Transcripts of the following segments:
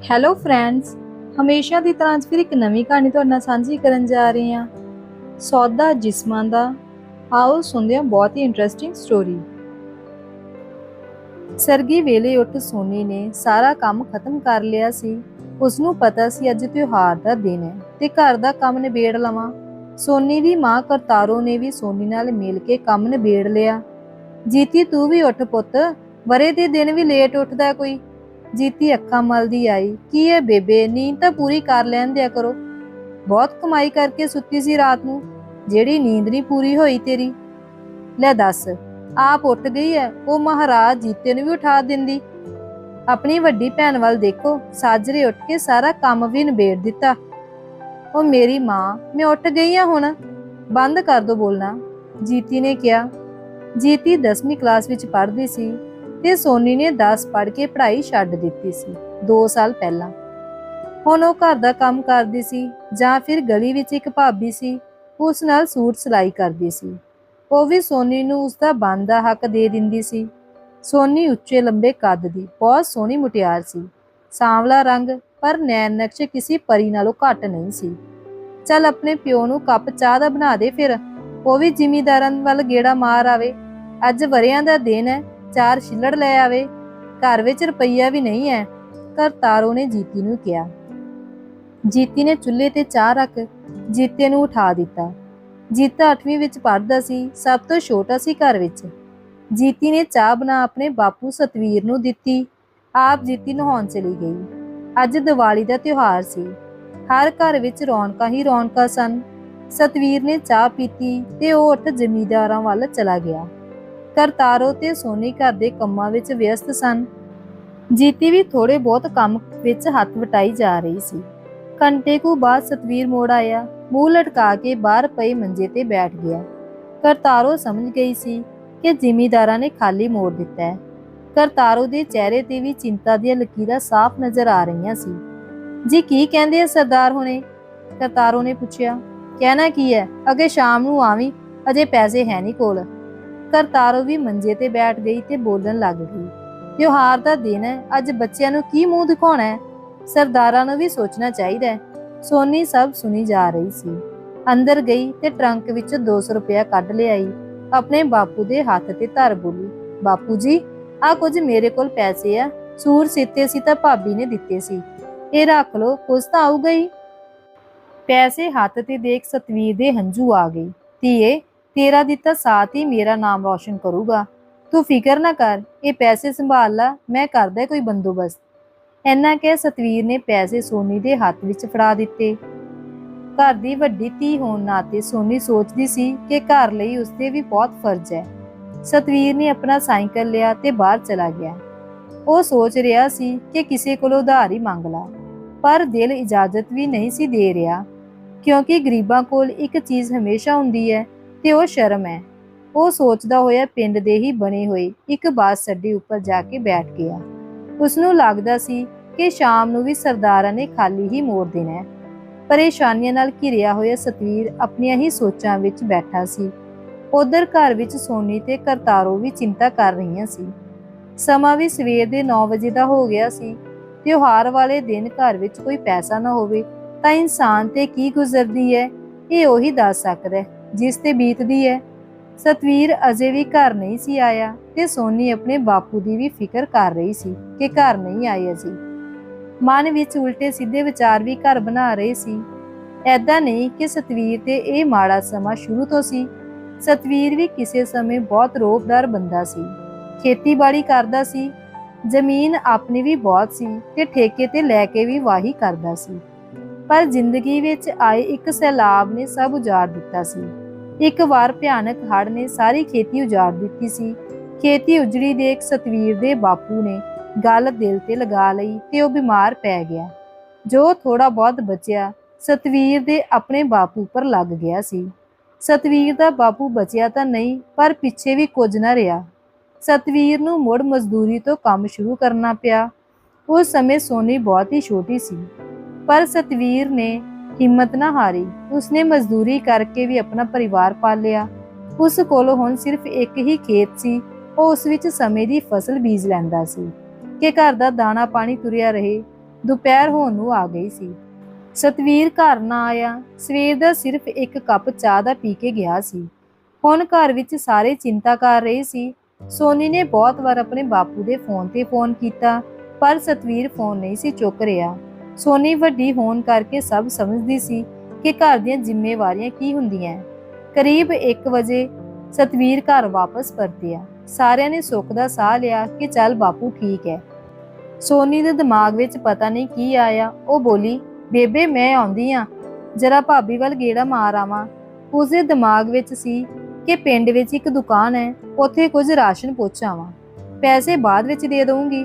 Hello friends ਹਮੇਸ਼ਾ ਦੀ ਤਰ੍ਹਾਂ ਅੱਜ ਫਿਰ ਇੱਕ ਨਵੀਂ ਕਹਾਣੀ ਤੁਹਾਡੇ ਨਾਲ ਸਾਂਝੀ ਕਰਨ ਜਾ ਰਹੇ ਹਾਂ। ਸੌਦਾ ਜਿਸਮਾਂ ਦਾ। ਆਓ ਸੁਣਦੇ ਹਾਂ ਬਹੁਤ ਹੀ ਇੰਟਰਸਟਿੰਗ ਸਟੋਰੀ ਸਰਗੀ ਵੇਲੇ ਉੱਠ ਸੋਨੀ ਨੇ ਸਾਰਾ ਕੰਮ ਖਤਮ ਕਰ ਲਿਆ ਸੀ। ਉਸ ਨੂੰ ਪਤਾ ਸੀ ਅੱਜ ਤਿਉਹਾਰ ਦਾ ਦਿਨ ਹੈ ਤੇ ਘਰ ਦਾ ਕੰਮ ਨਿਬੇੜ ਲਵਾਂ। ਸੋਨੀ ਦੀ ਮਾਂ ਕਰਤਾਰੋ ਨੇ ਵੀ ਸੋਨੀ ਨਾਲ ਮਿਲ ਕੇ ਕੰਮ ਨਿਬੇੜ ਲਿਆ। ਜੀਤੀ, ਤੂੰ ਵੀ ਉੱਠ ਪੁੱਤ। ਵਰੇ ਦੇ ਦਿਨ ਵੀ ਲੇਟ ਉੱਠਦਾ ਕੋਈ। ਜੀਤੀ ਅੱਖਾਂ ਮਲਦੀ ਆਈ। ਕੀ ਇਹ ਬੇਬੇ? ਨੀਂਦ ਤਾਂ ਪੂਰੀ ਕਰ ਲੈਣ ਦਿਆ ਕਰੋ। ਬਹੁਤ ਕਮਾਈ ਕਰਕੇ ਸੁੱਤੀ ਸੀ ਰਾਤ ਨੂੰ। ਜਿਹੜੀ ਨੀਂਦ ਨਹੀਂ ਪੂਰੀ ਹੋਈ ਤੇਰੀ। ਲੈ ਦੱਸ, ਆਪ ਉੱਠ ਗਈ ਹੈ ਉਹ ਮਹਾਰਾਜ ਜੀਤੇ ਨੂੰ ਵੀ ਉਠਾ ਦਿੰਦੀ। ਆਪਣੀ ਵੱਡੀ ਭੈਣ ਵੱਲ ਦੇਖੋ। ਸਾਜਰੇ ਉੱਠ ਕੇ ਸਾਰਾ ਕੰਮ ਵੀ ਨਿਬੇੜ ਦਿੱਤਾ। ਉਹ ਮੇਰੀ ਮਾਂ, ਮੈਂ ਉੱਠ ਗਈ ਆ ਹੁਣ। ਬੰਦ ਕਰ ਦੋ ਬੋਲਣਾ। ਜੀਤੀ ਨੇ ਕਿਹਾ। ਜੀਤੀ 10ਵੀਂ ਕਲਾਸ ਵਿੱਚ ਪੜ੍ਹਦੀ ਸੀ। ਤੇ ਸੋਨੀ ਨੇ 10 ਪੜ੍ਹ ਕੇ ਪੜ੍ਹਾਈ ਛੱਡ ਦਿੱਤੀ ਸੀ 2 ਸਾਲ ਪਹਿਲਾਂ। ਹੁਣ ਉਹ ਘਰ ਦਾ ਕੰਮ ਕਰਦੀ ਸੀ ਜਾਂ ਫਿਰ ਗਲੀ ਵਿੱਚ ਇੱਕ ਭਾਬੀ ਸੀ, ਉਸ ਨਾਲ ਸੂਟ ਸਿਲਾਈ ਕਰਦੀ ਸੀ। ਉਹ ਵੀ ਸੋਨੀ ਨੂੰ ਉਸ ਦਾ ਬਣਦਾ ਹੱਕ ਦੇ ਦਿੰਦੀ ਸੀ। ਸੋਨੀ ਉੱਚੇ ਲੰਬੇ ਕੱਦ ਦੀ, ਬਹੁਤ ਸੋਹਣੀ ਮੁਟਿਆਰ ਸੀ। ਸਾਂਵਲਾ ਰੰਗ, ਪਰ ਨੈਣ ਨਕਸ਼ ਕਿਸੇ ਪਰੀ ਨਾਲੋਂ ਘੱਟ ਨਹੀਂ ਸੀ। ਚੱਲ ਆਪਣੇ ਪਿਓ ਨੂੰ ਕੱਪ ਚਾਹ ਦਾ ਬਣਾ ਦੇ ਫਿਰ, ਉਹ ਵੀ ਜ਼ਿਮੀਦਾਰਾਂ ਵੱਲ ਗੇੜਾ ਮਾਰ ਆਵੇ। ਅੱਜ ਵਰਿਆਂ ਦਾ ਦਿਨ ਹੈ ਚਾਰ ਛਿੱਲੜ ਲੈ ਆਵੇ, ਘਰ ਵਿੱਚ ਰੁਪਈਆ ਵੀ ਨਹੀਂ ਹੈ ਕਰਤਾਰੋ ਨੇ ਜੀਤੀ ਨੂੰ ਕਿਹਾ। ਜੀਤੀ ਨੇ ਚੁੱਲ੍ਹੇ ਤੇ ਚਾਹ ਰੱਖ ਜੀਤੇ ਨੂੰ ਉਠਾ ਦਿੱਤਾ। ਜੀਤਾ 8ਵੀਂ ਵਿੱਚ ਪੜ੍ਹਦਾ ਸੀ, ਸਭ ਤੋਂ ਛੋਟਾ ਸੀ ਘਰ ਵਿੱਚ। ਜੀਤੀ ਨੇ ਚਾਹ ਬਣਾ ਆਪਣੇ ਬਾਪੂ ਸਤਵੀਰ ਨੂੰ ਦਿੱਤੀ, ਆਪ ਜੀਤੀ ਨਹਾਉਣ ਚਲੀ ਗਈ। ਅੱਜ ਦੀਵਾਲੀ ਦਾ ਤਿਉਹਾਰ ਸੀ। ਹਰ ਘਰ ਵਿੱਚ ਰੌਣਕਾਂ ਹੀ ਰੌਣਕਾਂ ਸਨ। ਸਤਵੀਰ ਨੇ ਚਾਹ ਪੀਤੀ ਤੇ ਉਹ ਉੱਠ ਜ਼ਮੀਦਾਰਾਂ ਵੱਲ ਚਲਾ ਗਿਆ। ਕਰਤਾਰੋ ਤੇ ਸੋਨੀ ਘਰ ਦੇ ਕੰਮਾਂ ਵਿੱਚ ਵਿਅਸਤ ਸਨ। ਜੀਤੀ ਵੀ ਥੋੜੇ ਬਹੁਤ ਕੰਮ ਵਿੱਚ ਹੱਥ ਵਟਾਈ ਜਾ ਰਹੀ ਸੀ। ਘੰਟੇ ਕੁ ਬਾਅਦ ਸਤਵੀਰ ਮੋੜ ਆਇਆ। ਮੂੰਹ ਲਟਕਾ ਕੇ ਬਾਹਰ ਪਏ ਮੰਜੇ ਤੇ ਬੈਠ ਗਿਆ। ਕਰਤਾਰੋ ਸਮਝ ਗਈ ਸੀ ਕਿ ਜ਼ਿਮੀਦਾਰਾਂ ਨੇ ਖਾਲੀ ਮੋੜ ਦਿੱਤਾ ਹੈ। ਕਰਤਾਰੋ ਦੇ ਚਿਹਰੇ ਤੇ ਵੀ ਚਿੰਤਾ ਦੀਆਂ ਲਕੀਰਾਂ ਸਾਫ਼ ਨਜ਼ਰ ਆ ਰਹੀਆਂ ਸੀ। ਜੀ ਕੀ ਕਹਿੰਦੇ ਆ ਸਰਦਾਰ ਹੁਣੇ? ਕਰਤਾਰੋ ਨੇ ਪੁੱਛਿਆ। ਕਹਿਣਾ ਕੀ ਹੈ? ਅਗੇ ਸ਼ਾਮ ਨੂੰ ਆਵੀਂ। ਅਜੇ ਪੈਸੇ ਹੈ ਨਹੀਂ ਕੋਲ। ਕਰਤਾਰੋ ਵੀ ਮੰਜੇ ਤੇ ਬੈਠ ਗਈ ਤੇ ਬੋਲਣ ਲੱਗ ਗਈ। ਤਿਉਹਾਰ ਦਾ ਦਿਨ ਹੈ, ਅੱਜ ਬੱਚਿਆਂ ਨੂੰ ਕੀ ਮੂੰਹ ਦਿਖਾਉਣਾ ਹੈ? ਸਰਦਾਰਾਂ ਨੂੰ ਵੀ ਸੋਚਣਾ ਚਾਹੀਦਾ ਹੈ। ਸੋਨੀ ਸਭ ਸੁਣੀ ਜਾ ਰਹੀ ਸੀ। ਅੰਦਰ ਗਈ ਤੇ ਟਰੰਕ ਵਿੱਚ 200 ਰੁਪਇਆ ਕੱਢ ਲਿਆਈ। ਆਪਣੇ ਬਾਪੂ ਦੇ ਹੱਥ ਤੇ ਧਰ ਬੋਲੀ, ਬਾਪੂ ਜੀ ਆ ਕੁਝ ਮੇਰੇ ਕੋਲ ਪੈਸੇ ਆ। ਸੂਰ ਸੀਤੇ ਸੀ ਤਾਂ ਭਾਬੀ ਨੇ ਦਿੱਤੇ ਸੀ। ਇਹ ਰੱਖ ਲਓ, ਕੁਝ ਤਾਂ ਆਊ ਗਈ ਪੈਸੇ ਹੱਥ ਤੇ ਦੇਖ ਸਤਵੀਰ ਦੇ ਹੰਝੂ ਆ ਗਈ ਧੀਏ ਤੇਰਾ ਦਿੱਤਾ ਸਾਥ ਹੀ ਮੇਰਾ ਨਾਮ ਰੌਸ਼ਨ ਕਰੂਗਾ। ਤੂੰ ਫਿਕਰ ਨਾ ਕਰ, ਇਹ ਪੈਸੇ ਸੰਭਾਲ ਲੈ, ਮੈਂ ਕਰਦਾ ਕੋਈ ਬੰਦੋਬਸਤ। ਐਨਾ ਕਿ ਸਤਵੀਰ ਨੇ ਪੈਸੇ ਸੋਨੀ ਦੇ ਹੱਥ ਵਿੱਚ ਫੜਾ ਦਿੱਤੇ। ਘਰ ਦੀ ਵੱਡੀ ਧੀ ਹੋਣ ਨਾਤੇ ਸੋਨੀ ਸੋਚਦੀ ਸੀ ਕਿ ਘਰ ਲਈ ਉਸਦੇ ਵੀ ਬਹੁਤ ਫਰਜ਼ ਹੈ। ਸਤਵੀਰ ਨੇ ਆਪਣਾ ਸਾਈਕਲ ਲਿਆ ਤੇ ਬਾਹਰ ਚਲਾ ਗਿਆ। ਉਹ ਸੋਚ ਰਿਹਾ ਸੀ ਕਿ ਕਿਸੇ ਕੋਲੋਂ ਉਧਾਰ ਹੀ ਮੰਗ ਲਾ, ਪਰ ਦਿਲ ਇਜਾਜ਼ਤ ਵੀ ਨਹੀਂ ਸੀ ਦੇ ਰਿਹਾ, ਕਿਉਂਕਿ ਗਰੀਬਾਂ ਕੋਲ ਇੱਕ ਚੀਜ਼ ਹਮੇਸ਼ਾ ਹੁੰਦੀ ਹੈ ਤੇ ਉਹ ਸ਼ਰਮ ਹੈ। ਉਹ ਸੋਚਦਾ ਹੋਇਆ ਪਿੰਡ ਦੇ ਹੀ ਬਣੇ ਹੋਏ ਇੱਕ ਬੱਸ ਅੱਡੇ ਉੱਪਰ ਜਾ ਕੇ ਬੈਠ ਗਿਆ। ਉਸ ਨੂੰ ਲੱਗਦਾ ਸੀ ਕਿ ਸ਼ਾਮ ਨੂੰ ਵੀ ਸਰਦਾਰਾਂ ਨੇ ਖਾਲੀ ਹੀ ਮੋੜ ਦੇਣਾ ਹੈ। ਪਰੇਸ਼ਾਨੀਆਂ ਨਾਲ ਘਿਰਿਆ ਹੋਇਆ ਸਤਵੀਰ ਆਪਣੀਆਂ ਹੀ ਸੋਚਾਂ ਵਿੱਚ ਬੈਠਾ ਸੀ। ਉਧਰ ਘਰ ਵਿੱਚ ਸੋਨੀ ਤੇ ਕਰਤਾਰੋ ਵੀ ਚਿੰਤਾ ਕਰ ਰਹੀਆਂ ਸੀ। ਸਮਾਂ ਵੀ ਸਵੇਰ ਦੇ 9 ਵਜੇ ਦਾ ਹੋ ਗਿਆ ਸੀ। ਤਿਉਹਾਰ ਵਾਲੇ ਦਿਨ ਘਰ ਵਿੱਚ ਕੋਈ ਪੈਸਾ ਨਾ ਹੋਵੇ ਤਾਂ ਇਨਸਾਨ ਤੇ ਕੀ ਗੁਜ਼ਰਦੀ ਹੈ, ਇਹ ਉਹੀ ਦੱਸ ਸਕਦਾ ਹੈ। ਜਿਸ ਤੇ ਬੀਤਦੀ ਹੈ ਸਤਵੀਰ ਅਜੇ ਵੀ ਘਰ ਨਹੀਂ ਸੀ ਆਇਆ ਤੇ ਸੋਨੀ ਆਪਣੇ ਬਾਪੂ ਦੀ ਵੀ ਫਿਕਰ ਕਰ ਰਹੀ ਸੀ ਕਿ ਘਰ ਨਹੀਂ ਆਏ ਅਜੇ। ਮਨ ਵਿੱਚ ਉਲਟੇ ਸਿੱਧੇ ਵਿਚਾਰ ਵੀ ਘਰ ਬਣਾ ਰਹੇ ਸੀ। ਐਦਾਂ ਨਹੀਂ ਕਿ ਸਤਵੀਰ ਤੇ ਇਹ ਮਾੜਾ ਸਮਾਂ ਸ਼ੁਰੂ ਤੋਂ ਸੀ। ਸਤਵੀਰ ਵੀ ਕਿਸੇ ਸਮੇਂ ਬਹੁਤ ਰੋਬਦਾਰ ਬੰਦਾ ਸੀ। ਖੇਤੀਬਾੜੀ ਕਰਦਾ ਸੀ। ਜ਼ਮੀਨ ਆਪਣੀ ਵੀ ਬਹੁਤ ਸੀ ਤੇ ਠੇਕੇ ਤੇ ਲੈ ਕੇ ਵੀ ਵਾਹੀ ਕਰਦਾ ਸੀ। ਪਰ ਜ਼ਿੰਦਗੀ ਵਿੱਚ ਆਏ ਇੱਕ ਸੈਲਾਬ ਨੇ ਸਭ ਉਜਾੜ ਦਿੱਤਾ ਸੀ। ਇੱਕ ਵਾਰ ਭਿਆਨਕ ਹੜ੍ਹ ਨੇ ਸਾਰੀ ਖੇਤੀ ਉਜਾੜ ਦਿੱਤੀ ਸੀ। ਖੇਤੀ ਉਜੜੀ ਦੇਖ ਸਤਵੀਰ ਦੇ ਬਾਪੂ ਨੇ ਗੱਲ ਦਿਲ ਤੇ ਲਗਾ ਲਈ ਤੇ ਉਹ ਬਿਮਾਰ ਪੈ ਗਿਆ। ਜੋ ਥੋੜਾ ਬਹੁਤ ਬਚਿਆ, ਸਤਵੀਰ ਦੇ ਆਪਣੇ ਬਾਪੂ ਪਰ ਲੱਗ ਗਿਆ ਸੀ। ਸਤਵੀਰ ਦਾ ਬਾਪੂ ਬਚਿਆ ਤਾਂ ਨਹੀਂ, ਪਰ ਪਿੱਛੇ ਵੀ ਕੁਝ ਨਾ ਰਿਹਾ। ਸਤਵੀਰ ਨੂੰ ਮੁੜ ਮਜ਼ਦੂਰੀ ਤੋਂ ਕੰਮ ਸ਼ੁਰੂ ਕਰਨਾ ਪਿਆ। ਉਸ ਸਮੇਂ ਸੋਨੀ ਬਹੁਤ ਹੀ ਛੋਟੀ ਸੀ। ਪਰ ਸਤਵੀਰ ਨੇ ਹਿੰਮਤ ਨਾ ਹਾਰੀ। ਉਸਨੇ ਮਜ਼ਦੂਰੀ ਕਰਕੇ ਵੀ ਆਪਣਾ ਪਰਿਵਾਰ ਪਾਲਿਆ। ਉਸ ਕੋਲ ਹੁਣ ਸਿਰਫ ਇੱਕ ਹੀ ਖੇਤ ਸੀ। ਉਹ ਉਸ ਵਿੱਚ ਸਮੇਂ ਦੀ ਫਸਲ ਬੀਜ ਲੈਂਦਾ ਸੀ ਕਿ ਘਰ ਦਾ ਦਾਣਾ ਪਾਣੀ ਤੁਰਿਆ ਰਹੇ। ਦੁਪਹਿਰ ਹੋਣ ਨੂੰ ਆ ਗਈ ਸੀ। ਸਤਵੀਰ ਘਰ ਨਾ ਆਇਆ। ਸਵੇਰ ਦਾ ਸਿਰਫ ਇੱਕ ਕੱਪ ਚਾਹ ਦਾ ਪੀ ਕੇ ਗਿਆ ਸੀ। ਹੁਣ ਘਰ ਵਿੱਚ ਸਾਰੇ ਚਿੰਤਾ ਕਰ ਰਹੇ ਸੀ। ਸੋਨੀ ਨੇ ਬਹੁਤ ਵਾਰ ਆਪਣੇ ਬਾਪੂ ਦੇ ਫੋਨ ਤੇ ਫੋਨ ਕੀਤਾ, ਪਰ ਸਤਵੀਰ ਫੋਨ ਨਹੀਂ ਸੀ ਚੁੱਕ ਰਿਹਾ। ਸੋਨੀ ਵੱਡੀ ਹੋਣ ਕਰਕੇ ਸਭ ਸਮਝਦੀ ਸੀ ਕਿ ਘਰ ਦੀਆਂ ਜ਼ਿੰਮੇਵਾਰੀਆਂ ਕੀ ਹੁੰਦੀਆਂ ਕਰੀਬ 1 ਵਜੇ ਸਤਵੀਰ ਘਰ ਵਾਪਸ ਪਰਤਿਆ। ਸਾਰਿਆਂ ਨੇ ਸੁੱਖ ਦਾ ਸਾਹ ਲਿਆ ਕਿ ਚੱਲ ਬਾਪੂ ਠੀਕ ਹੈ। ਸੋਨੀ ਦੇ ਦਿਮਾਗ ਵਿੱਚ ਪਤਾ ਨਹੀਂ ਕੀ ਆਇਆ। ਉਹ ਬੋਲੀ, ਬੇਬੇ, ਮੈਂ ਆਉਂਦੀ ਆ ਜਰਾ ਭਾਬੀ ਵੱਲ ਗੇੜਾ ਮਾਰ ਆਵਾਂ। ਉਸਦੇ ਦਿਮਾਗ ਵਿੱਚ ਸੀ ਕਿ ਪਿੰਡ ਵਿੱਚ ਇੱਕ ਦੁਕਾਨ ਹੈ। ਉੱਥੇ ਕੁਝ ਰਾਸ਼ਨ ਪੁੱਛ ਆਵਾਂ। ਪੈਸੇ ਬਾਅਦ ਵਿੱਚ ਦੇ ਦਊਂਗੀ।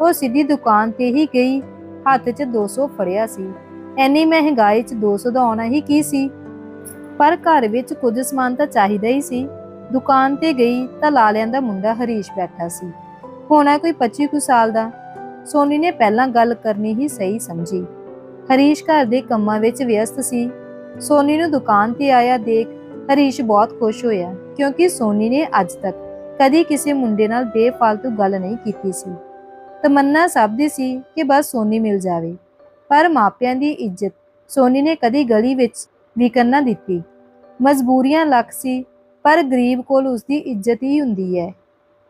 ਉਹ ਸਿੱਧੀ ਦੁਕਾਨ ਤੇ ਹੀ ਗਈ। ਹੱਥ 'ਚ 200 ਫੜਿਆ ਸੀ। ਐਨੀ ਮਹਿੰਗਾਈ 'ਚ 200 ਦਾ ਆਉਣਾ ਹੀ ਕੀ ਸੀ? ਪਰ ਘਰ ਵਿੱਚ ਕੁਝ ਸਮਾਨ ਤਾਂ ਚਾਹੀਦਾ ਹੀ ਸੀ। ਦੁਕਾਨ ਤੇ ਗਈ ਤਾਂ ਲਾਲਿਆਂ ਦਾ ਮੁੰਡਾ ਹਰੀਸ਼ ਬੈਠਾ ਸੀ। ਹੋਣਾ ਕੋਈ 25 ਕੁ ਸਾਲ ਦਾ। ਸੋਨੀ ਨੇ ਪਹਿਲਾਂ ਗੱਲ ਕਰਨੀ ਹੀ ਸਹੀ ਸਮਝੀ। ਹਰੀਸ਼ ਘਰ ਦੇ ਕੰਮਾਂ ਵਿੱਚ ਵਿਅਸਤ ਸੀ। ਸੋਨੀ ਨੂੰ ਦੁਕਾਨ ਤੇ ਆਇਆ ਦੇਖ ਹਰੀਸ਼ ਬਹੁਤ ਖੁਸ਼ ਹੋਇਆ, ਕਿਉਂਕਿ ਸੋਨੀ ਨੇ ਅੱਜ ਤੱਕ ਕਦੀ ਕਿਸੇ ਮੁੰਡੇ ਨਾਲ ਬੇਫਾਲਤੂ ਗੱਲ ਨਹੀਂ ਕੀਤੀ ਸੀ। ਤਮੰਨਾ ਸਭ ਦੀ ਸੀ ਕਿ ਬਸ ਸੋਨੀ ਮਿਲ ਜਾਵੇ। ਪਰ ਮਾਪਿਆਂ ਦੀ ਇੱਜ਼ਤ ਸੋਨੀ ਨੇ ਕਦੀ ਗਲੀ ਵਿੱਚ ਵਿਕਣ ਨਾ ਦਿੱਤੀ। ਮਜਬੂਰੀਆਂ ਲੱਖ ਸੀ, ਪਰ ਗਰੀਬ ਕੋਲ ਉਸਦੀ ਇੱਜ਼ਤ ਹੀ ਹੁੰਦੀ ਹੈ।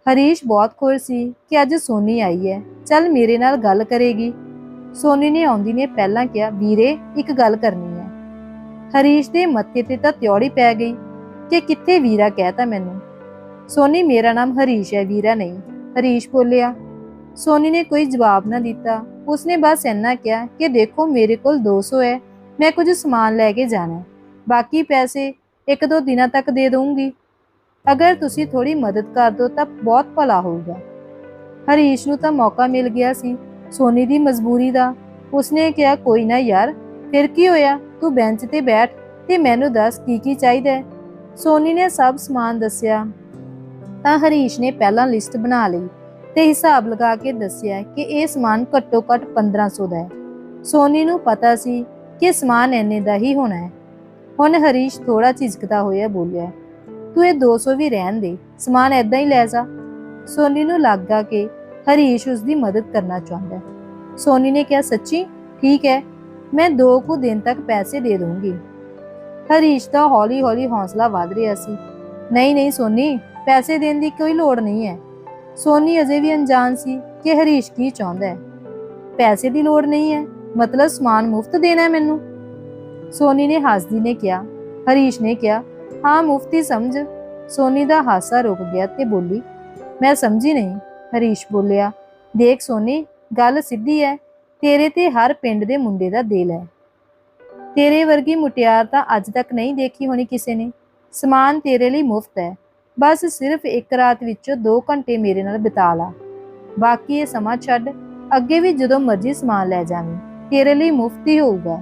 ਹਰੀਸ਼ ਬਹੁਤ ਖੁਸ਼ ਸੀ ਕਿ ਅੱਜ ਸੋਨੀ ਆਈ ਹੈ। ਚੱਲ ਮੇਰੇ ਨਾਲ ਗੱਲ ਕਰੇਗੀ। ਸੋਨੀ ਨੇ ਆਉਂਦੀ ਨੇ ਪਹਿਲਾਂ ਕਿਹਾ, ਵੀਰੇ, ਇੱਕ ਗੱਲ ਕਰਨੀ ਹੈ। ਹਰੀਸ਼ ਦੇ ਮੱਥੇ ਤੇ ਤਾਂ ਤਿਉੜੀ ਪੈ ਗਈ ਕਿ ਕਿੱਥੇ ਵੀਰਾ ਕਹਿਤਾ ਮੈਨੂੰ। ਸੋਨੀ, ਮੇਰਾ ਨਾਮ ਹਰੀਸ਼ ਹੈ, ਵੀਰਾ ਨਹੀਂ। ਹਰੀਸ਼ ਬੋਲਿਆ ਸੋਨੀ ਨੇ ਕੋਈ ਜਵਾਬ ਨਾ ਦਿੱਤਾ। ਉਸਨੇ ਬਸ ਇੰਨਾ ਕਿਹਾ ਕਿ ਦੇਖੋ ਮੇਰੇ ਕੋਲ 200 ਹੈ, ਮੈਂ ਕੁਝ ਸਮਾਨ ਲੈ ਕੇ ਜਾਣਾ ਬਾਕੀ ਪੈਸੇ ਇੱਕ ਦੋ ਦਿਨਾਂ ਤੱਕ ਦੇ ਦਊਂਗੀ। ਅਗਰ ਤੁਸੀਂ ਥੋੜੀ ਮਦਦ ਕਰ ਦਿਓ ਤਾਂ ਬਹੁਤ ਭਲਾ ਹੋਊਗਾ। ਹਰੀਸ਼ ਨੂੰ ਤਾਂ ਮੌਕਾ ਮਿਲ ਗਿਆ ਸੀ, ਸੋਨੀ ਦੀ ਮਜਬੂਰੀ ਦਾ। ਉਸਨੇ ਕਿਹਾ, ਕੋਈ ਨਾ ਯਾਰ, ਫਿਰ ਕੀ ਹੋਇਆ? ਤੂੰ ਬੈਂਚ ਤੇ ਬੈਠ ਤੇ ਮੈਨੂੰ ਦੱਸ ਕੀ ਕੀ ਚਾਹੀਦਾ ਹੈ? ਸੋਨੀ ਨੇ ਸਭ ਸਮਾਨ ਦੱਸਿਆ। ਤਾਂ ਹਰੀਸ਼ ਨੇ ਪਹਿਲਾਂ ਲਿਸਟ ਬਣਾ ਲਈ। ਤੇ ਹਿਸਾਬ ਲਗਾ ਕੇ ਦੱਸਿਆ ਕਿ ਇਹ ਸਮਾਨ ਘੱਟੋ ਘੱਟ 1500 ਦਾ ਹੈ। ਸੋਨੀ ਨੂੰ ਪਤਾ ਸੀ ਕਿ ਸਮਾਨ ਇੰਨੇ ਦਾ ਹੀ ਹੋਣਾ ਹੈ। ਹੁਣ ਹਰੀਸ਼ ਥੋੜਾ ਝਿਜਕਦਾ ਹੋਇਆ ਬੋਲਿਆ, ਤੂੰ ਇਹ 200 ਵੀ ਰਹਿਣ ਦੇ, ਸਮਾਨ ਐਦਾਂ ਹੀ ਲੈ ਜਾ। ਸੋਨੀ ਨੂੰ ਲੱਗਾ ਕਿ ਹਰੀਸ਼ ਉਸ ਦੀ ਮਦਦ ਕਰਨਾ ਚਾਹੁੰਦਾ ਹੈ। ਸੋਨੀ ਨੇ ਕਿਹਾ, ਸੱਚੀ? ਠੀਕ ਹੈ, ਮੈਂ ਦੋ ਕੁ ਦਿਨ ਤੱਕ ਪੈਸੇ ਦੇ ਦੂੰਗੀ ਹਰੀਸ਼ ਦਾ ਹੌਲੀ-ਹੌਲੀ ਹੌਸਲਾ ਵਧ ਰਿਹਾ ਸੀ। ਨਹੀਂ ਨਹੀਂ ਸੋਨੀ, ਪੈਸੇ ਦੇਣ ਦੀ ਕੋਈ ਲੋੜ ਨਹੀਂ ਹੈ। ਸੋਨੀ ਅਜੇ ਵੀ ਅਣਜਾਣ ਸੀ ਕਿ ਹਰੀਸ਼ ਕੀ ਚਾਹੁੰਦਾ ਹੈ। ਪੈਸੇ ਦੀ ਲੋੜ ਨਹੀਂ ਹੈ, ਮਤਲਬ ਸਮਾਨ ਮੁਫਤ ਦੇਣਾ ਹੈ ਮੈਨੂੰ। ਸੋਨੀ ਨੇ ਹਾਸਦੀ ਨੇ ਕਿਹਾ, ਹਰੀਸ਼ ਨੇ ਕਿਹਾ, ਹਾਂ, ਮੁਫਤੀ ਸਮਝ। ਸੋਨੀ ਦਾ ਹਾਸਾ ਰੁਕ ਗਿਆ ਤੇ ਬੋਲੀ, ਮੈਂ ਸਮਝੀ ਨਹੀਂ, ਹਰੀਸ਼ ਬੋਲਿਆ, ਦੇਖ ਸੋਨੀ, ਗੱਲ ਸਿੱਧੀ ਹੈ, ਤੇਰੇ ਤੇ ਹਰ ਪਿੰਡ ਦੇ ਮੁੰਡੇ ਦਾ ਦਿਲ ਹੈ। ਤੇਰੇ ਵਰਗੀ ਮੁਟਿਆਰ ਤਾਂ ਅੱਜ ਤੱਕ ਨਹੀਂ ਦੇਖੀ ਹੋਣੀ ਕਿਸੇ ਨੇ। ਸਮਾਨ ਤੇਰੇ ਲਈ ਮੁਫਤ ਹੈ। ਬਸ ਸਿਰਫ ਇੱਕ ਰਾਤ ਵਿੱਚੋਂ 2 ਘੰਟੇ ਮੇਰੇ ਨਾਲ ਬਿਤਾ ਲਾ। ਬਾਕੀ ਇਹ ਸਮਾਂ ਛੱਡ, ਅੱਗੇ ਵੀ ਜਦੋਂ ਮਰਜ਼ੀ ਸਮਾਨ ਲੈ ਜਾਵੀਂ, ਤੇਰੇ ਲਈ ਮੁਫਤ ਹੀ ਹੋਊਗਾ।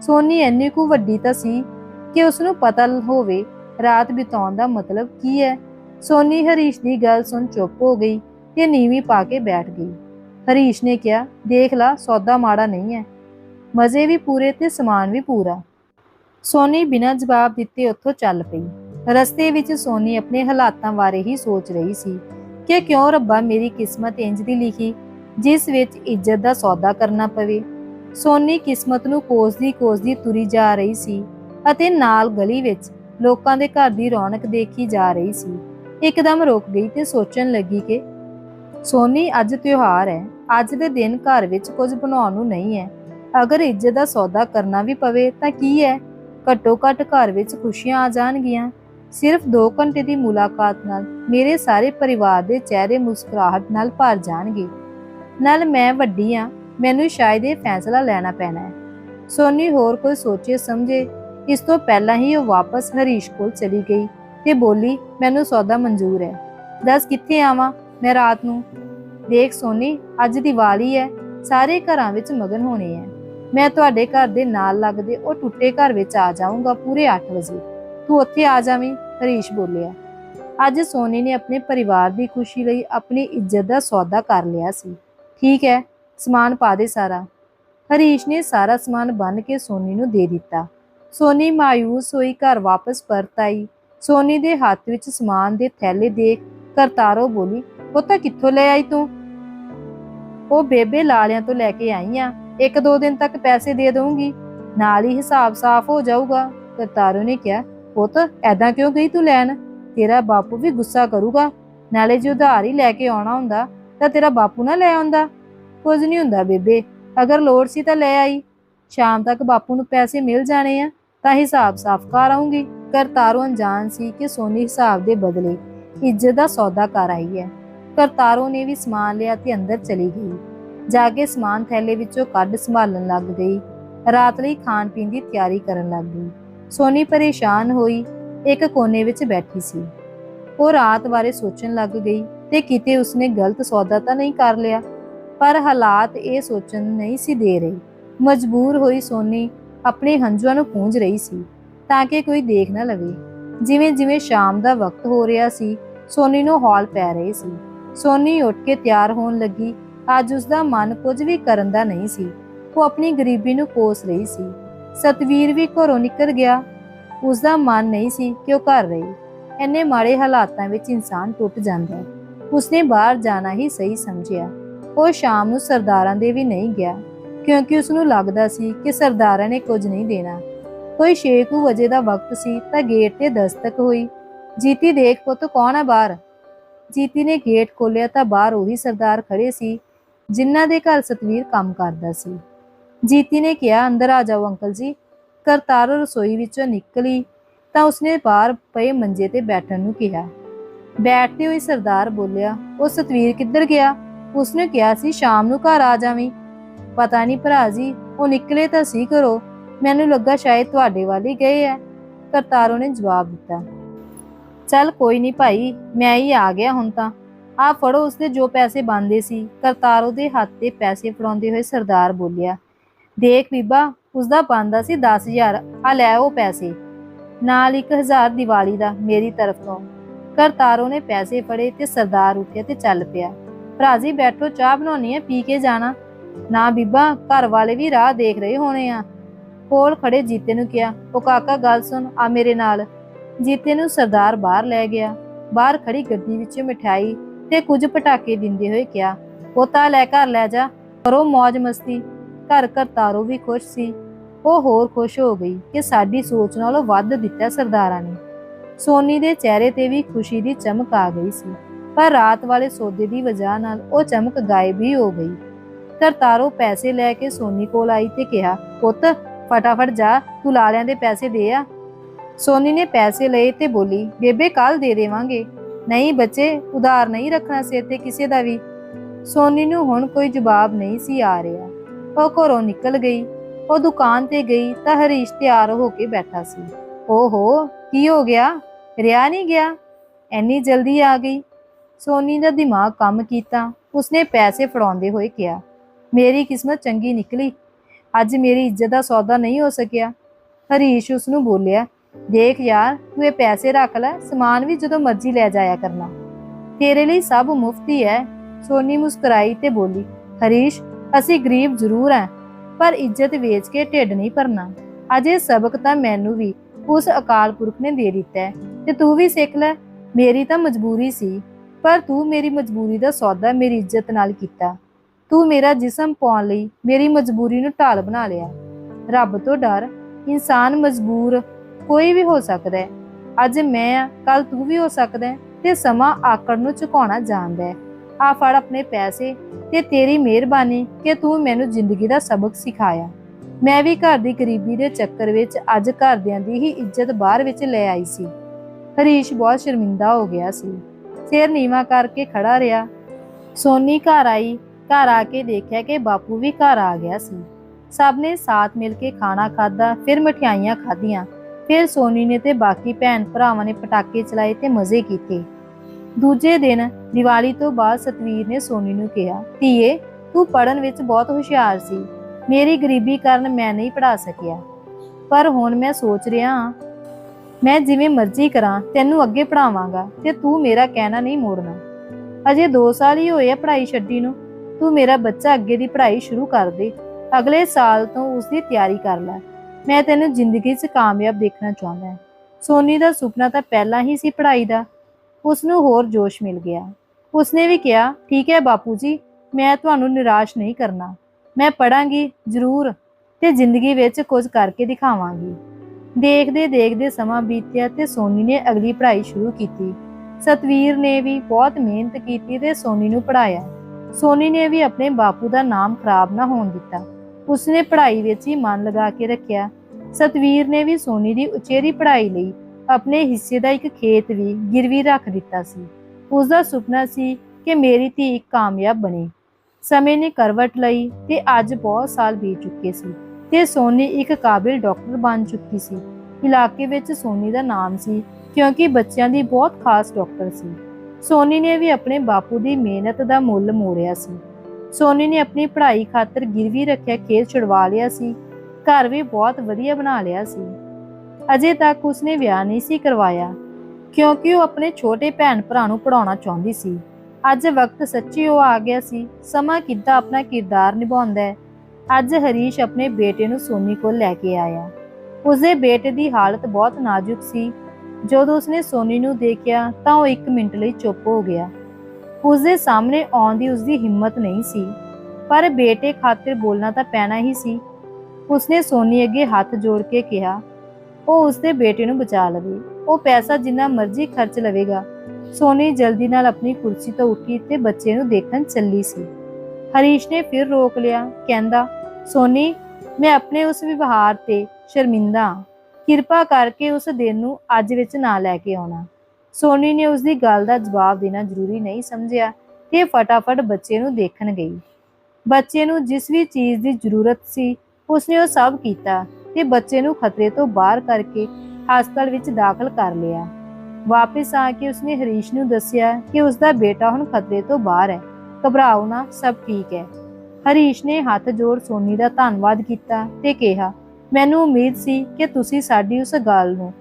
ਸੋਨੀ ਇੰਨੀ ਕੁ ਵੱਡੀ ਤਾਂ ਸੀ ਕਿ ਉਸ ਨੂੰ ਪਤਾ ਹੋਵੇ ਰਾਤ ਬਿਤਾਉਣ ਦਾ ਮਤਲਬ ਕੀ ਹੈ। ਸੋਨੀ ਹਰੀਸ਼ ਦੀ ਗੱਲ ਸੁਣ ਚੁੱਪ ਹੋ ਗਈ ਤੇ ਨੀਵੀਂ ਪਾ ਕੇ ਬੈਠ ਗਈ। ਹਰੀਸ਼ ਨੇ ਕਿਹਾ, ਦੇਖ ਲਾ, ਸੌਦਾ ਮਾੜਾ ਨਹੀਂ ਹੈ। ਮਜ਼ੇ ਵੀ ਪੂਰੇ ਤੇ ਸਮਾਨ ਵੀ ਪੂਰਾ। ਸੋਨੀ ਬਿਨਾਂ ਜਵਾਬ ਦਿੱਤੇ ਉੱਥੋਂ ਚੱਲ ਪਈ। ਰਸਤੇ ਵਿੱਚ ਸੋਨੀ ਆਪਣੇ ਹਾਲਾਤਾਂ ਬਾਰੇ ਹੀ ਸੋਚ ਰਹੀ ਸੀ ਕਿ ਕਿਉਂ ਰੱਬਾ ਮੇਰੀ ਕਿਸਮਤ ਇੰਜ ਦੀ ਲਿਖੀ, ਜਿਸ ਵਿੱਚ ਇੱਜ਼ਤ ਦਾ ਸੌਦਾ ਕਰਨਾ ਪਵੇ। ਸੋਨੀ ਕਿਸਮਤ ਨੂੰ ਕੋਸਦੀ ਕੋਸਦੀ ਤੁਰੀ ਜਾ ਰਹੀ ਸੀ ਅਤੇ ਨਾਲ ਗਲੀ ਵਿੱਚ ਲੋਕਾਂ ਦੇ ਘਰ ਦੀ ਰੌਣਕ ਦੇਖੀ ਜਾ ਰਹੀ ਸੀ। ਇੱਕਦਮ ਰੁਕ ਗਈ ਤੇ ਸੋਚਣ ਲੱਗੀ ਕਿ ਸੋਨੀ ਅੱਜ ਤਿਉਹਾਰ ਹੈ, ਅੱਜ ਦੇ ਦਿਨ ਘਰ ਵਿੱਚ ਕੁਝ ਬਣਾਉਣ ਨੂੰ ਨਹੀਂ ਹੈ। ਅਗਰ ਇੱਜ਼ਤ ਦਾ ਸੌਦਾ ਕਰਨਾ ਵੀ ਪਵੇ ਤਾਂ ਕੀ ਹੈ? ਘੱਟੋ ਘੱਟ ਘਰ ਵਿੱਚ ਖੁਸ਼ੀਆਂ ਆ ਜਾਣਗੀਆਂ। ਸਿਰਫ 2 ਘੰਟੇ ਦੀ ਮੁਲਾਕਾਤ ਨਾਲ ਮੇਰੇ ਸਾਰੇ ਪਰਿਵਾਰ ਦੇ ਚਿਹਰੇ ਮੁਸਕਰਾਹਟ ਨਾਲ ਭਰ ਜਾਣਗੇ। ਨਾਲ ਮੈਂ ਵੱਡੀ ਆ, ਮੈਨੂੰ ਸ਼ਾਇਦ ਇਹ ਫੈਸਲਾ ਲੈਣਾ ਪੈਣਾ ਹੈ। ਸੋਨੀ ਹੋਰ ਕੋਈ ਸੋਚੇ ਸਮਝੇ, ਇਸ ਤੋਂ ਪਹਿਲਾਂ ਹੀ ਉਹ ਵਾਪਸ ਹਰੀਸ਼ ਕੋਲ ਚਲੀ ਗਈ ਤੇ ਬੋਲੀ, ਮੈਨੂੰ ਸੌਦਾ ਮਨਜ਼ੂਰ ਹੈ। ਦੱਸ ਕਿੱਥੇ ਆਵਾਂ ਮੈਂ ਰਾਤ ਨੂੰ? ਦੇਖ ਸੋਨੀ, ਅੱਜ ਦੀਵਾਲੀ ਹੈ, ਸਾਰੇ ਘਰਾਂ ਵਿੱਚ ਮਗਨ ਹੋਣੇ ਹੈ। ਮੈਂ ਤੁਹਾਡੇ ਘਰ ਦੇ ਨਾਲ ਲੱਗਦੇ ਉਹ ਟੁੱਟੇ ਘਰ ਵਿੱਚ ਆ ਜਾਊਂਗਾ ਪੂਰੇ 8 ਵਜੇ। ਤੂੰ ਉੱਥੇ ਆ ਜਾਵੀਂ ਹਰੀਸ਼ ਬੋਲਿਆ। ਅੱਜ ਸੋਨੀ ਨੇ ਆਪਣੇ ਪਰਿਵਾਰ ਦੀ ਖੁਸ਼ੀ ਲਈ ਆਪਣੀ ਇੱਜ਼ਤ ਦਾ ਸੌਦਾ ਕਰ ਲਿਆ ਸੀ। ਠੀਕ ਹੈ ਸਮਾਨ ਪਾ ਦੇ ਸਾਰਾ। ਹਰੀਸ਼ ਨੇ ਸਾਰਾ ਸਮਾਨ ਬੰਨ ਕੇ ਸੋਨੀ ਨੂੰ ਦੇ ਦਿੱਤਾ। ਸੋਨੀ ਮਾਇੂਸ ਹੋਈ ਘਰ ਵਾਪਸ ਪਰਤ ਆਈ। ਸੋਨੀ ਦੇ ਹੱਥ ਵਿੱਚ ਸਮਾਨ ਦੇ ਥੈਲੇ ਦੇਖ ਕਰਤਾਰੋ ਬੋਲੀ ਉਹ ਤਾਂ ਕਿੱਥੋਂ ਲੈ ਆਈ ਤੂੰ? ਉਹ ਬੇਬੇ ਲਾਲਿਆਂ ਤੋਂ ਲੈ ਕੇ ਆਈ ਆ। ਇੱਕ ਦੋ ਦਿਨ ਤੱਕ ਪੈਸੇ ਦੇ ਦਊਂਗੀ। ਨਾਲ ਹੀ ਹਿਸਾਬ ਸਾਫ਼ ਹੋ ਜਾਊਗਾ, ਕਰਤਾਰੋ ਨੇ ਕਿਹਾ। ਪੁੱਤ ਐਦਾਂ ਕਿਉਂ ਗਈ ਤੂੰ ਲੈਣ? ਤੇਰਾ ਬਾਪੂ ਵੀ ਗੁੱਸਾ ਕਰੂਗਾ। ਨਾਲੇ ਜੇ ਉਧਾਰ ਹੀ ਲੈ ਕੇ ਆਉਣਾ ਹੁੰਦਾ, ਤਾਂ ਤੇਰਾ ਬਾਪੂ ਨਾ ਲੈ ਆਉਂਦਾ। ਕੁਝ ਨਹੀਂ ਹੁੰਦਾ ਬੇਬੇ, ਅਗਰ ਲੋੜ ਸੀ ਤਾਂ ਲੈ ਆਈ। ਸ਼ਾਮ ਤੱਕ ਬਾਪੂ ਨੂੰ ਪੈਸੇ ਮਿਲ ਜਾਣੇ ਆ, ਤਾਂ ਹਿਸਾਬ ਸਾਫ਼ ਕਰ ਆਉਂਗੀ ਕਰਤਾਰੋ ਅਣਜਾਣ ਸੀ ਕਿ ਸੋਨੀ ਹਿਸਾਬ ਦੇ ਬਦਲੇ ਇੱਜ਼ਤ ਦਾ ਸੌਦਾ ਕਰ ਆਈ ਹੈ। ਕਰਤਾਰੋ ਨੇ ਵੀ ਸਮਾਨ ਲਿਆ ਤੇ ਅੰਦਰ ਚਲੀ ਗਈ। ਜਾ ਕੇ ਸਮਾਨ ਥੈਲੇ ਵਿੱਚੋਂ ਕੱਢ ਸੰਭਾਲਣ ਲੱਗ ਗਈ। ਰਾਤ ਲਈ ਖਾਣ ਪੀਣ ਦੀ ਤਿਆਰੀ ਕਰਨ ਲੱਗ ਗਈ। ਸੋਨੀ ਪਰੇਸ਼ਾਨ ਹੋਈ, ਇੱਕ ਕੋਨੇ ਵਿੱਚ ਬੈਠੀ ਸੀ। ਉਹ ਰਾਤ ਬਾਰੇ ਸੋਚਣ ਲੱਗ ਗਈ ਤੇ ਕਿਤੇ ਉਸਨੇ ਗਲਤ ਸੌਦਾ ਤਾਂ ਨਹੀਂ ਕਰ ਲਿਆ, ਪਰ ਹਾਲਾਤ ਇਹ ਸੋਚਣ ਨਹੀਂ ਸੀ ਦੇ ਰਹੇ। ਮਜਬੂਰ ਹੋਈ ਸੋਨੀ ਆਪਣੇ ਹੰਝੂਆਂ ਨੂੰ ਪੂੰਝ ਰਹੀ ਸੀ, ਤਾਂ ਕਿ ਕੋਈ ਦੇਖ ਨਾ ਲਵੇ। ਜਿਵੇਂ ਜਿਵੇਂ ਸ਼ਾਮ ਦਾ ਵਕਤ ਹੋ ਰਿਹਾ ਸੀ, ਸੋਨੀ ਨੂੰ ਹੌਲ ਪੈ ਰਹੇ ਸੀ। ਸੋਨੀ ਉੱਠ ਕੇ ਤਿਆਰ ਹੋਣ ਲੱਗੀ, ਅੱਜ ਉਸ ਦਾ ਮਨ ਕੁਝ ਵੀ ਕਰਨ ਦਾ ਨਹੀਂ ਸੀ। ਉਹ ਆਪਣੀ ਗਰੀਬੀ ਨੂੰ ਕੋਸ ਰਹੀ ਸੀ। ਸਤਵੀਰ ਵੀ ਘਰੋਂ ਨਿਕਲ ਗਿਆ। ਉਸ ਦਾ ਮਨ ਨਹੀਂ ਸੀ ਕਿ ਉਹ ਘਰ ਰਹੀ। ਇੰਨੇ ਮਾੜੇ ਹਾਲਾਤਾਂ ਵਿੱਚ ਇਨਸਾਨ ਟੁੱਟ ਜਾਂਦਾ ਹੈ। ਉਸਨੇ ਬਾਹਰ ਜਾਣਾ ਹੀ ਸਹੀ ਸਮਝਿਆ। ਉਹ ਸ਼ਾਮ ਨੂੰ ਸਰਦਾਰਾਂ ਦੇ ਵੀ ਨਹੀਂ ਗਿਆ, ਕਿਉਂਕਿ ਉਸ ਨੂੰ ਲੱਗਦਾ ਸੀ ਕਿ ਸਰਦਾਰਾਂ ਨੇ ਕੁਝ ਨਹੀਂ ਦੇਣਾ। ਕੋਈ 6 ਵਜੇ ਦਾ ਵਕਤ ਸੀ ਤਾਂ ਗੇਟ ਤੇ ਦਸਤਕ ਹੋਈ। ਜੀਤੀ, ਦੇਖ ਪੁੱਤ, ਕੌਣ ਹੈ ਬਾਹਰ? ਜੀਤੀ ਨੇ ਗੇਟ ਖੋਲ੍ਹਿਆ ਤਾਂ ਬਾਹਰ ਉਹੀ ਸਰਦਾਰ ਖੜੇ ਸੀ, ਜਿਨ੍ਹਾਂ ਦੇ ਘਰ ਸਤਵੀਰ ਕੰਮ ਕਰਦਾ ਸੀ। ਜੀਤੀ ਨੇ ਕਿਹਾ, ਅੰਦਰ ਆ ਜਾਓ ਅੰਕਲ ਜੀ। ਕਰਤਾਰ ਰਸੋਈ ਵਿੱਚੋਂ ਨਿਕਲੀ ਤਾਂ ਉਸਨੇ ਬਾਹਰ ਪਏ ਮੰਜੇ ਤੇ ਬੈਠਣ ਨੂੰ ਕਿਹਾ। ਬੈਠਦੇ ਹੋਏ ਸਰਦਾਰ ਬੋਲਿਆ ਉਹ ਸਤਵੀਰ ਕਿੱਧਰ ਗਿਆ? ਉਸਨੇ ਕਿਹਾ ਸੀ, ਸ਼ਾਮ ਨੂੰ ਘਰ ਆ ਜਾਵੀਂ। ਪਤਾ ਨਹੀਂ ਭਰਾ ਜੀ, ਉਹ ਨਿਕਲੇ ਤਾਂ ਸੀ ਕਰੋ ਮੈਨੂੰ ਲੱਗਾ ਸ਼ਾਇਦ ਤੁਹਾਡੇ ਵੱਲ ਗਏ ਐ। ਕਰਤਾਰੋ ਨੇ ਜਵਾਬ ਦਿੱਤਾ। ਚੱਲ ਕੋਈ ਨਹੀਂ ਭਾਈ, ਮੈਂ ਹੀ ਆ ਗਿਆ ਹੁਣ ਤਾਂ। ਆ ਫੜੋ ਉਸਦੇ ਜੋ ਪੈਸੇ ਬੰਦੇ ਸੀ। ਕਰਤਾਰੋ ਦੇ ਹੱਥ ਤੇ ਪੈਸੇ ਫੜਾਉਂਦੇ ਹੋਏ ਸਰਦਾਰ ਬੋਲਿਆ ਦੇਖ ਬੀਬਾ, ਉਸਦਾ ਬੰਦਾ ਸੀ 10000 ਆ ਲੈ ਉਹ ਪੈਸੇ। ਨਾਲ 1000 ਦੀਵਾਲੀ ਦਾ, ਮੇਰੀ ਤਰਫ ਤੋਂ। ਕਰਤਾਰੋ ਨੇ ਪੈਸੇ ਫੜੇ ਤੇ ਸਰਦਾਰ ਉੱਠਿਆ ਤੇ ਚੱਲ ਪਿਆ। ਭਰਾ ਜੀ, ਬੈਠੋ, ਚਾਹ ਬਣਾਉਣੀ ਹੈ ਪੀ ਕੇ ਜਾਣਾ। ਨਾ ਬੀਬਾ, ਘਰ ਵਾਲੇ ਵੀ ਰਾਹ ਦੇਖ ਰਹੇ ਹੋਣੇ ਆ। ਕੋਲ ਖੜੇ ਜੀਤੇ ਨੂੰ ਕਿਹਾ, ਉਹ ਕਾਕਾ, ਗੱਲ ਸੁਣ, ਆ ਮੇਰੇ ਨਾਲ। ਜੀਤੇ ਨੂੰ ਸਰਦਾਰ ਬਾਹਰ ਲੈ ਗਿਆ। ਬਾਹਰ ਖੜੀ ਗੱਡੀ ਵਿੱਚ ਮਠਿਆਈ ਤੇ ਕੁਝ ਪਟਾਕੇ ਦਿੰਦੇ ਹੋਏ ਕਿਹਾ ਉਹ ਤਾਂ ਲੈ ਘਰ ਲੈ ਜਾ। ਕਰੋ ਮौज ਮਸਤੀ। ਘਰ ਕਰਤਾਰੋ ਵੀ ਖੁਸ਼ ਸੀ। ਉਹ ਹੋਰ ਖੁਸ਼ ਹੋ ਗਈ ਕਿ ਸਾਡੀ ਸੋਚ ਨਾਲੋਂ ਵੱਧ ਦਿੱਤਾ ਸਰਦਾਰਾਂ ਨੇ। ਸੋਨੀ ਦੇ ਚਿਹਰੇ ਤੇ ਵੀ ਖੁਸ਼ੀ ਦੀ ਚਮਕ ਆ ਗਈ ਸੀ, ਪਰ ਰਾਤ ਵਾਲੇ ਸੌਦੇ ਦੀ ਵਜ੍ਹਾ ਨਾਲ ਉਹ ਚਮਕ ਗਾਇਬ ਹੀ ਹੋ ਗਈ। ਕਰਤਾਰੋ ਪੈਸੇ ਲੈ ਕੇ ਸੋਨੀ ਕੋਲ ਆਈ ਤੇ ਕਿਹਾ, ਪੁੱਤ, ਫਟਾਫਟ ਜਾ, ਤੂੰ ਲਾਲਿਆਂ ਦੇ ਪੈਸੇ ਦੇ ਆ। ਸੋਨੀ ਨੇ ਪੈਸੇ ਲਏ ਤੇ ਬੋਲੀ, ਬੇਬੇ ਕੱਲ ਦੇ ਦੇਵਾਂਗੇ। ਨਹੀਂ ਬੱਚੇ, ਉਧਾਰ ਨਹੀਂ ਰੱਖਣਾ ਸਿਰ ਤੇ ਕਿਸੇ ਦਾ ਵੀ। ਸੋਨੀ ਨੂੰ ਹੁਣ ਕੋਈ ਜਵਾਬ ਨਹੀਂ ਸੀ ਆ ਰਿਹਾ। ਉਹ ਘਰੋਂ ਨਿਕਲ ਗਈ। ਉਹ ਦੁਕਾਨ ਤੇ ਗਈ ਤਾਂ ਹਰੀਸ਼ ਤਿਆਰ ਹੋ ਕੇ ਬੈਠਾ ਸੀ। ਓਹੋ, ਕੀ ਹੋ ਗਿਆ? ਰਿਆ ਨਹੀਂ ਗਿਆ? ਐਨੀ ਜਲਦੀ ਆ ਗਈ। ਸੋਨੀ ਦਾ ਦਿਮਾਗ ਕੰਮ ਕੀਤਾ। ਉਸਨੇ ਪੈਸੇ ਫੜਾਉਂਦੇ ਹੋਏ ਕਿਹਾ, ਮੇਰੀ ਕਿਸਮਤ ਚੰਗੀ ਨਿਕਲੀ। ਅੱਜ ਮੇਰੀ ਇੱਜ਼ਤ ਦਾ ਸੌਦਾ ਨਹੀਂ ਹੋ ਸਕਿਆ। ਹਰੀਸ਼ ਉਸ ਨੂੰ ਬੋਲਿਆ, ਦੇਖ ਯਾਰ, ਤੂੰ ਇਹ ਪੈਸੇ ਰੱਖ ਲੈ, ਸਮਾਨ ਵੀ ਜਦੋਂ ਮਰਜ਼ੀ ਲੈ ਜਾਇਆ ਕਰਨਾ। ਤੇਰੇ ਲਈ ਸਭ ਮੁਫਤ ਹੀ ਹੈ। ਸੋਨੀ ਮੁਸਕਰਾਈ ਤੇ ਬੋਲੀ, ਹਰੀਸ਼ ਅਸੀਂ ਗਰੀਬ ਜ਼ਰੂਰ ਹਾਂ, ਪਰ ਇੱਜ਼ਤ ਵੇਚ ਕੇ ਢਿੱਡ ਨਹੀਂ ਭਰਨਾ। ਅਜੇ ਸਬਕ ਤਾਂ ਮੈਨੂੰ ਵੀ ਉਸ ਅਕਾਲ ਪੁਰਖ ਨੇ ਦੇ ਦਿੱਤਾ ਤੇ ਤੂੰ ਵੀ ਸਿੱਖ ਲੈ। ਮੇਰੀ ਤਾਂ ਮਜਬੂਰੀ ਸੀ, ਪਰ ਤੂੰ ਮੇਰੀ ਮਜਬੂਰੀ ਦਾ ਸੌਦਾ ਮੇਰੀ ਇੱਜ਼ਤ ਨਾਲ ਕੀਤਾ। ਤੂੰ ਮੇਰਾ ਜਿਸਮ ਪਾਉਣ ਲਈ ਮੇਰੀ ਮਜਬੂਰੀ ਨੂੰ ਢਾਲ ਬਣਾ ਲਿਆ। ਰੱਬ ਤੋਂ ਡਰ, ਇਨਸਾਨ ਮਜਬੂਰ ਕੋਈ ਵੀ ਹੋ ਸਕਦਾ ਹੈ। ਅੱਜ ਮੈਂ ਆ ਕੱਲ ਤੂੰ ਵੀ ਹੋ ਸਕਦਾ ਹੈ, ਤੇ ਸਮਾਂ ਆਕੜ ਨੂੰ ਝੁਕਾਉਣਾ ਜਾਣਦਾ ਹੈ। ਆ ਫੜ ਆਪਣੇ ਪੈਸੇ ਤੇ ਤੇਰੀ ਮਿਹਰਬਾਨੀ ਕਿ ਤੂੰ ਮੈਨੂੰ ਜ਼ਿੰਦਗੀ ਦਾ ਸਬਕ ਸਿਖਾਇਆ। ਮੈਂ ਵੀ ਘਰ ਦੀ ਗਰੀਬੀ ਦੇ ਚੱਕਰ ਵਿੱਚ ਅੱਜ ਘਰਦਿਆਂ ਦੀ ਹੀ ਇੱਜ਼ਤ ਬਾਹਰ ਵਿੱਚ ਲੈ ਆਈ ਸੀ। ਹਰੀਸ਼ ਬਹੁਤ ਸ਼ਰਮਿੰਦਾ ਹੋ ਗਿਆ ਸੀ। ਸਿਰ ਨੀਵਾ ਕਰਕੇ ਖੜਾ ਰਿਹਾ। ਸੋਨੀ ਘਰ ਆਈ, ਘਰ ਆ ਕੇ ਦੇਖਿਆ ਕਿ ਬਾਪੂ ਵੀ ਘਰ ਆ ਗਿਆ ਸੀ। ਸਭ ਨੇ ਸਾਥ ਮਿਲ ਕੇ ਖਾਣਾ ਖਾਧਾ, ਫਿਰ ਮਠਿਆਈਆਂ ਖਾਧੀਆਂ। ਫਿਰ ਸੋਨੀ ਨੇ ਤੇ ਬਾਕੀ ਭੈਣ ਭਰਾਵਾਂ ਨੇ ਪਟਾਕੇ ਚਲਾਏ ਤੇ ਮਜ਼ੇ ਕੀਤੇ। ਦੂਜੇ ਦਿਨ ਦੀਵਾਲੀ ਤੋਂ ਬਾਅਦ ਸਤਵੀਰ ਨੇ ਸੋਨੀ ਨੂੰ ਕਿਹਾ, ਧੀਏ, ਤੂੰ ਪੜਨ ਵਿੱਚ ਬਹੁਤ ਹੁਸ਼ਿਆਰ ਸੀ। ਮੇਰੀ ਗਰੀਬੀ ਕਾਰਨ ਮੈਂ ਨਹੀਂ ਪੜਾ ਸਕਿਆ। ਪਰ ਹੁਣ ਮੈਂ ਸੋਚ ਰਿਹਾ ਹਾਂ, ਮੈਂ ਜਿਵੇਂ ਮਰਜ਼ੀ ਕਰਾਂ, ਤੈਨੂੰ ਅੱਗੇ ਪੜਾਵਾਂਗਾ ਤੇ ਤੂੰ ਮੇਰਾ ਕਹਿਣਾ ਨਹੀਂ ਮੋੜਨਾ। ਅਜੇ 2 ਸਾਲ ਹੀ ਹੋਏ ਆ ਪੜ੍ਹਾਈ ਛੱਡੀ ਨੂੰ। ਤੂੰ ਮੇਰਾ ਬੱਚਾ ਅੱਗੇ ਦੀ ਪੜ੍ਹਾਈ ਸ਼ੁਰੂ ਕਰ ਦੇ। ਅਗਲੇ ਸਾਲ ਤੋਂ ਉਸ ਦੀ ਤਿਆਰੀ ਕਰ ਲੈ। ਮੈਂ ਤੈਨੂੰ ਜ਼ਿੰਦਗੀ 'ਚ ਕਾਮਯਾਬ ਦੇਖਣਾ ਚਾਹੁੰਦਾ ਸੋਨੀ ਦਾ ਸੁਪਨਾ ਤਾਂ ਪਹਿਲਾਂ ਹੀ ਸੀ ਪੜ੍ਹਾਈ ਦਾ। ਉਸ ਨੂੰ ਹੋਰ ਜੋਸ਼ ਮਿਲ ਗਿਆ। ਉਸਨੇ ਵੀ ਕਿਹਾ, ਠੀਕ ਹੈ ਬਾਪੂ ਜੀ, ਮੈਂ ਤੁਹਾਨੂੰ ਨਿਰਾਸ਼ ਨਹੀਂ ਕਰਨਾ। ਮੈਂ ਪੜਾਂਗੀ ਜ਼ਰੂਰ ਤੇ ਜ਼ਿੰਦਗੀ ਵਿੱਚ ਕੁਝ ਕਰਕੇ ਦਿਖਾਵਾਂਗੀ। ਦੇਖਦੇ ਦੇਖਦੇ ਸਮਾਂ ਬੀਤਿਆ ਤੇ ਸੋਨੀ ਨੇ ਅਗਲੀ ਪੜ੍ਹਾਈ ਸ਼ੁਰੂ ਕੀਤੀ। ਸਤਵੀਰ ਨੇ ਵੀ ਬਹੁਤ ਮਿਹਨਤ ਕੀਤੀ ਤੇ ਸੋਨੀ ਨੂੰ ਪੜਾਇਆ ਸੋਨੀ ਨੇ ਵੀ ਆਪਣੇ ਬਾਪੂ ਦਾ ਨਾਮ ਖਰਾਬ ਨਾ ਹੋਣ ਦਿੱਤਾ। ਉਸਨੇ ਪੜ੍ਹਾਈ ਵਿੱਚ ਹੀ ਮਨ ਲਗਾ ਕੇ ਰੱਖਿਆ। ਸਤਵੀਰ ਨੇ ਵੀ ਸੋਨੀ ਦੀ ਉਚੇਰੀ ਪੜ੍ਹਾਈ ਲਈ ਆਪਣੇ ਹਿੱਸੇ ਦਾ ਇੱਕ ਖੇਤ ਵੀ ਗਿਰਵੀ ਰੱਖ ਦਿੱਤਾ ਸੀ। ਉਸ ਦਾ ਸੁਪਨਾ ਸੀ ਕਿ ਮੇਰੀ ਧੀ ਕਾਮਯਾਬ ਬਣੇ। ਸਮੇਂ ਨੇ ਕਰਵਟ ਲਈ ਤੇ ਅੱਜ ਬਹੁਤ ਸਾਲ ਬੀਤ ਚੁੱਕੇ ਸੀ ਤੇ ਸੋਨੀ ਇੱਕ ਕਾਬਿਲ ਡਾਕਟਰ ਬਣ ਚੁੱਕੀ ਸੀ। ਇਲਾਕੇ ਵਿੱਚ ਸੋਨੀ ਦਾ ਨਾਮ ਸੀ ਕਿਉਂਕਿ ਬੱਚਿਆਂ ਦੀ ਬਹੁਤ ਖਾਸ ਡਾਕਟਰ ਸੀ। ਸੋਨੀ ਨੇ ਵੀ ਆਪਣੇ ਬਾਪੂ ਦੀ ਮਿਹਨਤ ਦਾ ਮੁੱਲ ਮੋੜਿਆ ਸੀ। ਸੋਨੀ ਨੇ ਆਪਣੀ ਪੜ੍ਹਾਈ ਖਾਤਰ ਗਿਰਵੀ ਰੱਖਿਆ ਖੇਤ ਛੁਡਵਾ ਲਿਆ ਸੀ। ਘਰ ਵੀ ਬਹੁਤ ਵਧੀਆ ਬਣਾ ਲਿਆ ਸੀ। ਅਜੇ ਤੱਕ ਉਸਨੇ ਵਿਆਹ ਨਹੀਂ ਸੀ ਕਰਵਾਇਆ, ਕਿਉਂਕਿ ਉਹ ਆਪਣੇ ਛੋਟੇ ਭੈਣ ਭਰਾ ਨੂੰ ਪੜਾਉਣਾ ਚਾਹੁੰਦੀ ਸੀ। ਅੱਜ ਵਕਤ ਸੱਚੀ ਉਹ ਆ ਗਿਆ ਸੀ, ਸਮਾਂ ਕਿੱਦਾਂ ਆਪਣਾ ਕਿਰਦਾਰ ਨਿਭਾਉਂਦਾ ਹੈ, ਅੱਜ ਹਰੀਸ਼ ਆਪਣੇ ਬੇਟੇ ਨੂੰ ਸੋਨੀ ਕੋਲ ਲੈ ਕੇ ਆਇਆ। ਉਸਦੇ ਬੇਟੇ ਦੀ ਹਾਲਤ ਬਹੁਤ ਨਾਜ਼ੁਕ ਸੀ। ਜਦੋਂ ਉਸਨੇ ਸੋਨੀ ਨੂੰ ਦੇਖਿਆ, ਤਾਂ ਉਹ 1 ਮਿੰਟ ਲਈ ਚੁੱਪ ਹੋ ਗਿਆ। ਉਸਦੇ ਸਾਹਮਣੇ ਆਉਣ ਦੀ ਉਸਦੀ ਹਿੰਮਤ ਨਹੀਂ ਸੀ, ਪਰ ਬੇਟੇ ਖਾਤਰ ਬੋਲਣਾ ਤਾਂ ਪੈਣਾ ਹੀ ਸੀ। ਉਸਨੇ ਸੋਨੀ ਅੱਗੇ ਹੱਥ ਜੋੜ ਕੇ ਕਿਹਾ ਉਹ ਉਸਦੇ ਬੇਟੇ ਨੂੰ ਬਚਾ ਲਵੇ। ਉਹ ਪੈਸਾ ਜਿੰਨਾ ਮਰਜ਼ੀ ਖਰਚ ਲਵੇਗਾ। ਸੋਨੀ ਜਲਦੀ ਨਾਲ ਆਪਣੀ ਕੁਰਸੀ ਤੋਂ ਉੱਠੀ ਤੇ ਬੱਚੇ ਨੂੰ ਦੇਖਣ ਚੱਲੀ ਸੀ। ਹਰੀਸ਼ ਨੇ ਫਿਰ ਰੋਕ ਲਿਆ, ਕਹਿੰਦਾ, ਸੋਨੀ, ਮੈਂ ਆਪਣੇ ਉਸ ਵਿਵਹਾਰ ਤੇ ਸ਼ਰਮਿੰਦਾ ਹਾਂ। ਕਿਰਪਾ ਕਰਕੇ ਉਸ ਦਿਨ ਨੂੰ ਅੱਜ ਵਿੱਚ ਨਾ ਲੈ ਕੇ ਆਉਣਾ। ਸੋਨੀ ਨੇ ਉਸ ਦੀ ਗੱਲ ਦਾ ਜਵਾਬ ਦੇਣਾ ਜ਼ਰੂਰੀ ਨਹੀਂ ਸਮਝਿਆ ਤੇ ਫਟਾਫਟ ਬੱਚੇ ਨੂੰ ਦੇਖਣ ਗਈ। ਬੱਚੇ ਨੂੰ ਜਿਸ ਵੀ ਚੀਜ਼ ਦੀ ਜ਼ਰੂਰਤ ਸੀ, ਉਸਨੇ ਉਹ ਸਭ ਕੀਤਾ। ਤੇ ਬੱਚੇ ਨੂੰ ਖਤਰੇ ਤੋਂ ਬਾਹਰ ਕਰਕੇ ਹਸਪਤਾਲ ਵਿੱਚ ਦਾਖਲ ਕਰ ਲਿਆ। ਵਾਪਸ ਆ ਕੇ ਉਸਨੇ ਹਰੀਸ਼ ਨੂੰ ਦੱਸਿਆ ਕਿ ਉਸਦਾ ਬੇਟਾ ਹੁਣ ਖਤਰੇ ਤੋਂ ਬਾਹਰ ਹੈ। ਘਬਰਾਓ ਨਾ, ਸਭ ਠੀਕ ਹੈ। ਹਰੀਸ਼ ਨੇ ਹੱਥ ਜੋੜ ਸੋਨੀ ਦਾ ਧੰਨਵਾਦ ਕੀਤਾ ਤੇ ਕਿਹਾ, ਮੈਨੂੰ ਉਮੀਦ ਸੀ ਕਿ ਤੁਸੀਂ ਸਾਡੀ ਉਸ ਗੱਲ ਨੂੰ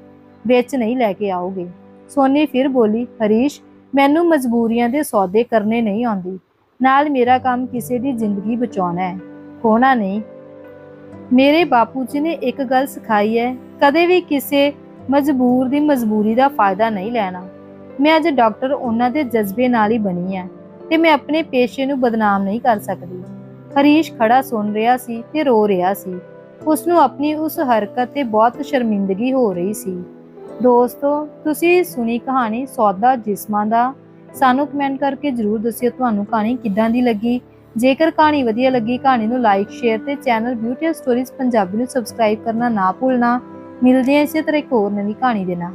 ਵਿੱਚ ਨਹੀਂ ਲੈ ਕੇ ਆਓਗੇ। ਸੋਨੀ ਫਿਰ ਬੋਲੀ, ਹਰੀਸ਼, ਮੈਨੂੰ ਮਜਬੂਰੀਆਂ ਦੇ ਸੌਦੇ ਕਰਨੇ ਨਹੀਂ ਆਉਂਦੀ। ਨਾਲ ਮੇਰਾ ਕੰਮ ਕਿਸੇ ਦੀ ਜ਼ਿੰਦਗੀ ਬਚਾਉਣਾ ਹੈ। ਖੋਣਾ ਨਹੀਂ ਮੇਰੇ ਬਾਪੂ ਜੀ ਨੇ ਇੱਕ ਗੱਲ ਸਿਖਾਈ ਹੈ, ਕਦੇ ਵੀ ਕਿਸੇ ਮਜਬੂਰ ਦੀ ਮਜਬੂਰੀ ਦਾ ਫਾਇਦਾ ਨਹੀਂ ਲੈਣਾ। ਮੈਂ ਅੱਜ ਡਾਕਟਰ ਉਹਨਾਂ ਦੇ ਜਜ਼ਬੇ ਨਾਲ ਹੀ ਬਣੀ ਆ ਤੇ ਮੈਂ ਆਪਣੇ ਪੇਸ਼ੇ ਨੂੰ ਬਦਨਾਮ ਨਹੀਂ ਕਰ ਸਕਦੀ। ਹਰੀਸ਼ ਖੜਾ ਸੁਣ ਰਿਹਾ ਸੀ ਤੇ ਰੋ ਰਿਹਾ ਸੀ। ਉਸ ਨੂੰ ਆਪਣੀ ਉਸ ਹਰਕਤ ਤੇ ਬਹੁਤ ਸ਼ਰਮਿੰਦਗੀ ਹੋ ਰਹੀ ਸੀ। ਦੋਸਤੋ, ਤੁਸੀਂ ਸੁਣੀ ਕਹਾਣੀ ਸੌਦਾ ਜਿਸਮਾਂ ਦਾ। ਸਾਨੂੰ ਕਮੈਂਟ ਕਰਕੇ ਜਰੂਰ ਦੱਸਿਓ ਤੁਹਾਨੂੰ ਕਹਾਣੀ ਕਿੱਦਾਂ ਦੀ ਲੱਗੀ ਜੇਕਰ ਕਹਾਣੀ ਵਧੀਆ ਲੱਗੀ, ਕਹਾਣੀ ਨੂੰ ਲਾਈਕ ਸ਼ੇਅਰ ਤੇ ਚੈਨਲ ਬਿਊਟੀ ਸਟੋਰੀਜ਼ ਪੰਜਾਬੀ ਨੂੰ ਸਬਸਕ੍ਰਾਈਬ ਕਰਨਾ ਨਾ ਭੁੱਲਣਾ। ਮਿਲਦੇ ਹਾਂ ਇਸੇ ਤਰ੍ਹਾਂ ਇੱਕ ਹੋਰ ਨਵੀਂ ਕਹਾਣੀ ਦੇ ਨਾਲ।